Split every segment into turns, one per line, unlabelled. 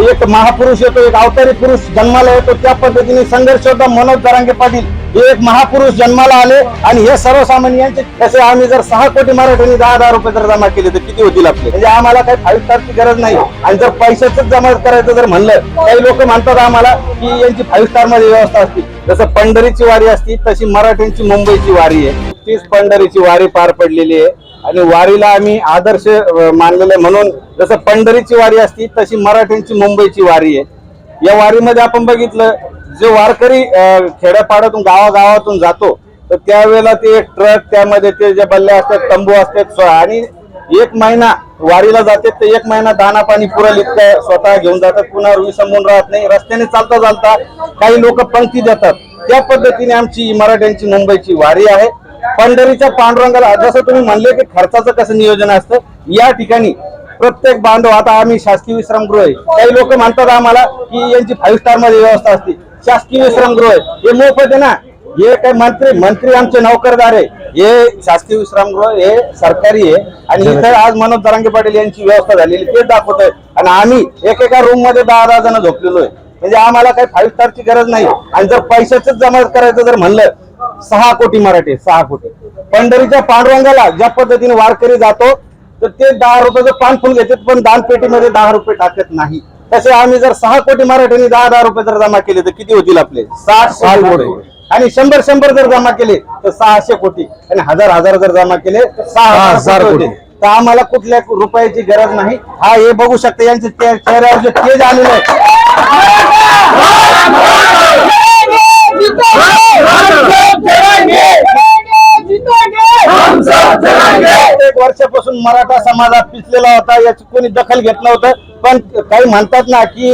एक महापुरुष येतो एक अवतारी पुरुष जन्माला येतो. त्या पद्धतीने संघर्ष होता. मनोज दरांगे पाटील हे एक महापुरुष जन्माला आले आणि हे सर्वसामान्यांचे तसे आम्ही जर सहा कोटी मराठ्यांनी दहा हजार रुपये जर जमा केले तर किती होतील आपले? म्हणजे आम्हाला काही फाईव्ह स्टारची गरज नाही. आणि जर पैशाच जमा करायचं जर म्हणलं काही लोक म्हणतात आम्हाला की यांची फाईव्ह स्टारमध्ये व्यवस्था असते. जसं पंढरीची वारी असती तशी मराठ्यांची मुंबईची वारी आहे. तीच पंढरीची वारी पार पडलेली आहे. आणि वारीला आम्ही आदर्श मानलेलं आहे. म्हणून जसं पंढरीची वारी असती तशी मराठ्यांची मुंबईची वारी आहे. या वारीमध्ये आपण बघितलं जे वारकरी खेड्यापाड्यातून गावागावातून जातो तर त्यावेळेला ते एक ट्रक त्यामध्ये ते जे बल्ले असतात तंबू असतात आणि एक महिना वारीला जाते तर एक महिना दाना पाणी पुरेल इतकं स्वतः घेऊन जातात पुन्हा विसंबून राहत नाही. रस्त्याने चालता चालता काही लोक पंक्ती देतात. त्या पद्धतीने आमची मराठ्यांची मुंबईची वारी आहे. पंढरीच्या पांडुरंगाला जसं तुम्ही म्हणले की खर्चाचं कसं नियोजन असतं या ठिकाणी प्रत्येक बांधव आता आम्ही शासकीय विश्रामगृह आहे. काही लोक म्हणतात आम्हाला की यांची फाईव्ह स्टारमध्ये व्यवस्था असते. शासकीय विश्रामगृह आहे. हे मोफत आहे ना हे काय मंत्री मंत्री आमचे नौकरदार आहे. हे शासकीय विश्रामगृह हे सरकारी आहे. आणि इथं आज मनोज दरांगे पाटील यांची व्यवस्था झालेली ते दाखवत आहे आणि आम्ही एकेका रूममध्ये दहा दहा जण झोपलेलो आहे. म्हणजे आम्हाला काही फाईव्ह स्टारची गरज नाही. आणि जर पैशाच जमा करायचं जर म्हणलं सहा कोटी मराठी सहा कोटी. पंढरीच्या पांडुरंगाला ज्या पद्धतीने वारकरी जातो तर ते दहा रुपयाचं पान फुल घेतात पण दानपेटीमध्ये दहा रुपये टाकत नाही. तसे आम्ही जर सहा कोटी मराठ्यांनी दहा दहा रुपये जर जमा केले तर किती होतील आपले? साठ कोटी. आणि शंभर शंभर जर जमा केले तर सहाशे कोटी. आणि हजार हजार जर जमा केले तर सहा हजार कोटी तर आम्हाला कुठल्या रुपयाची गरज नाही. हा हे बघू शकता यांचे चेहऱ्यावर जे तेज आलेलं आहे. एक वर्षापासून मराठा समाजात पिचलेला होता याची कोणी दखल घेत नव्हतं. पण काही म्हणतात ना की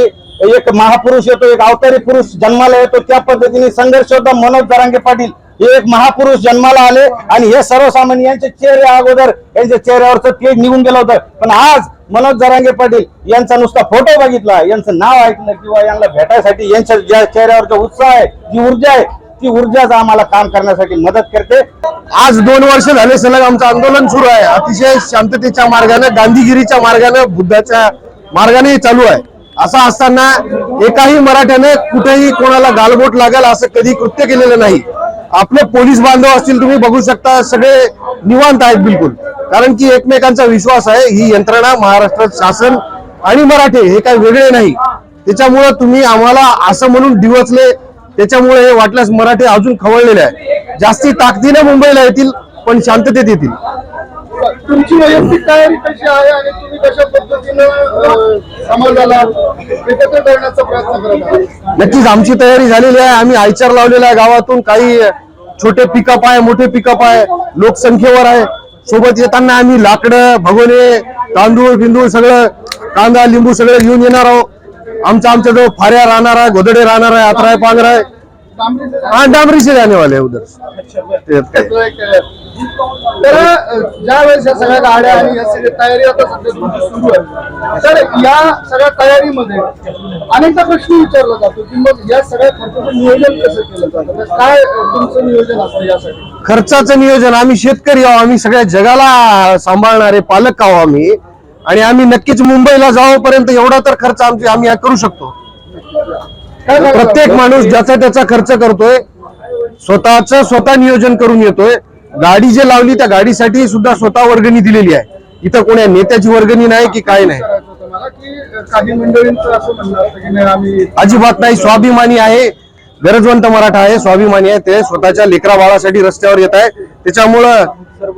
एक महापुरुष येतो एक अवतारी पुरुष जन्माला येतो. त्या पद्धतीने संघर्ष होता. मनोज दरांगे पाटील हे एक महापुरुष जन्माला आले आणि हे सर्वसामान्यांचे चेहरे अगोदर यांच्या चेहऱ्यावरचं तेज निघून गेलं होतं. पण आज मनोज जरांगे पाटील यांचा नुसता फोटो बघितला. यांचं नाव ऐकलं किंवा यांना भेटायसाठी यांच्या ज्या चेहऱ्यावरचा उत्साह आहे जी ऊर्जा आहे ती ऊर्जाच आम्हाला काम करण्यासाठी मदत करते.
आज दोन वर्ष झाले सलग आमचं आंदोलन सुरू आहे. अतिशय शांततेच्या मार्गाने गांधीगिरीच्या मार्गाने बुद्धाच्या मार्गाने चालू आहे. असं असताना एकाही मराठ्याने कुठेही कोणाला गालबोट लागेल असं कधी कृत्य केलेलं नाही. आपले पोलीस बांधव असतील तुम्ही बघू शकता सगळे निवांत आहेत बिलकुल. कारण की एकमेकांचा विश्वास आहे ही यंत्रणा महाराष्ट्र शासन आणि मराठे हे काही वेगळे नाही. त्याच्यामुळे तुम्ही आम्हाला असं म्हणून डिवचले त्याच्यामुळे हे वाटल्यास मराठी अजून खवळलेले आहे जास्ती ताकदीने मुंबईला येतील पण शांततेत येतील.
तुमची वैयक्तिक तयारी कशी आहे आणि तुम्ही कशा पद्धतीनं समाजाला एकत्र करण्याचा प्रयत्न करत आहात?
नक्कीच आमची तयारी झालेली आहे. आम्ही आयचार लावलेला आहे गावातून. काही छोटे पिकअप आहे मोठे पिकअप आहे लोकसंख्येवर आहे. सोबत येताना आम्ही लाकडं भगोने तांदूळ बिंदूळ सगळं कांदा लिंबू सगळं घेऊन येणार आहोत. आमच्या आमच्याजवळ फाऱ्या राहणार आहे गोदडे राहणार आहे आत्राय पांघरा आहे. हा डांबरी से जाने वाले हैं उधर
तो एक, तर ज्या वेळेस या सगळ्या गाड्या आणि या सगळी तयारी आता सध्या तुमची सुरू आहे तर या सगळ्या तयारीमध्ये अनेकदा प्रश्न विचारला जातो की मग या सगळ्या खर्चाचं नियोजन कसं केलं जातं? तर काय तुमचं नियोजन असतं यासाठी?
खर्चाचं नियोजन आम्ही शेतकरी आहो आम्ही सगळ्या जगाला सांभाळणारे पालक आहो आम्ही. आणि आम्ही नक्कीच मुंबईला जाऊपर्यंत एवढा तर खर्च आमची आम्ही करू शकतो? प्रत्येक माणूस ज्याचा त्याचा खर्च करतोय स्वतःच स्वतः नियोजन करून येतोय. गाडी जे लावली त्या गाडीसाठी सुद्धा स्वतः वर्गणी दिलेली आहे. इथं कोण्या नेत्याची वर्गणी नाही की काय नाही? अजिबात नाही. स्वाभिमानी आहे. गरजवंत मराठा आहे स्वाभिमानी आहे. ते स्वतःच्या लेकरा बाळासाठी रस्त्यावर येत आहे. त्याच्यामुळं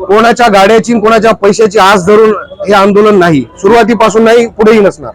कोणाच्या गाड्याची कोणाच्या पैशाची आस धरून हे आंदोलन नाही. सुरुवातीपासून नाही पुढेही नसणार.